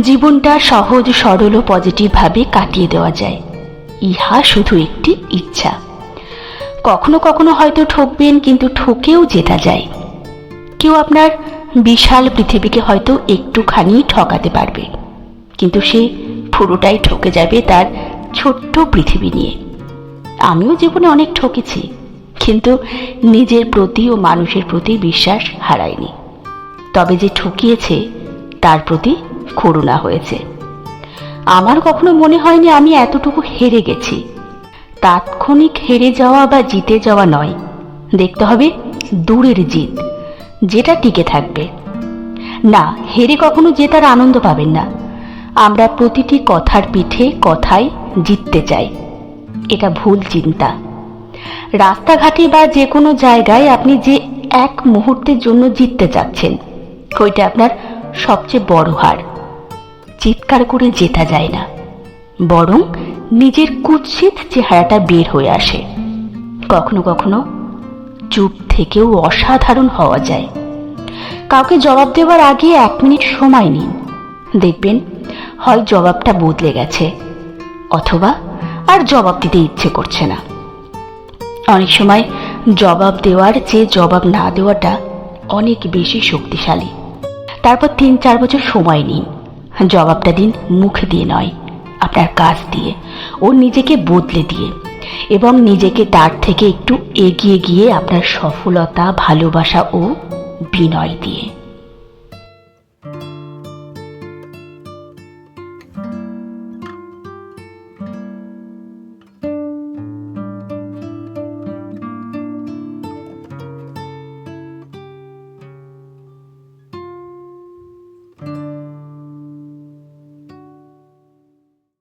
জীবনটা সহজ, সরল ও পজিটিভভাবে কাটিয়ে দেওয়া যায়। ইহা শুধু একটি ইচ্ছা। কখনো কখনো হয়তো ঠকবেন, কিন্তু ঠকেও জেতা যায়। কেউ আপনার বিশাল পৃথিবীকে হয়তো একটুখানি ঠকাতে পারবে, কিন্তু সে পুরোটাই ঠকে যাবে তার ছোট্ট পৃথিবী নিয়ে। আমিও জীবনে অনেক ঠকেছি, কিন্তু নিজের প্রতি ও মানুষের প্রতি বিশ্বাস হারাইনি তবে যে ঠকিয়েছে, তার প্রতি করুণা হয়েছে। আমার কখনো মনে হয়নি আমি এতটুকু হেরে গেছি। তাৎক্ষণিক হেরে যাওয়া বা জিতে যাওয়া নয়। দেখতে হবে দূরের জিত, যেটা টিকে থাকবে। না, হেরে কখনো জেতার আনন্দ পাবেন না। আমরা প্রতিটি কথার পিঠে কথায় জিততে চাই। এটা ভুল চিন্তা। রাস্তাঘাটে বা যে কোনো জায়গায় আপনি যে এক মুহূর্তের জন্য জিততে চাচ্ছেন ওইটা আপনার সবচেয়ে বড় হার। চিৎকার করে জেতা যায় না। বরং নিজের কুৎসিত চেহারাটা বের হয়ে আসে। কখনো কখনো চুপ থেকেও অসাধারণ হওয়া যায়। কাউকে জবাব দেওয়ার আগে এক মিনিট সময় নিন। দেখবেন হয় জবাবটা বদলে গেছে, অথবা আর জবাব দিতে ইচ্ছে করছে না। অনেক সময় জবাব দেওয়ার চেয়ে জবাব না দেওয়াটা অনেক বেশি শক্তিশালী। তারপর তিন চার বছর সময় নিন। জবাবটা দিন মুখ দিয়ে নয়, আপনার কাজ দিয়ে। ও নিজেকে বদলে দিয়ে এবং নিজেকে তার থেকে একটু এগিয়ে গিয়ে আপনার সফলতা, ভালোবাসা ও বিনয় দিয়ে।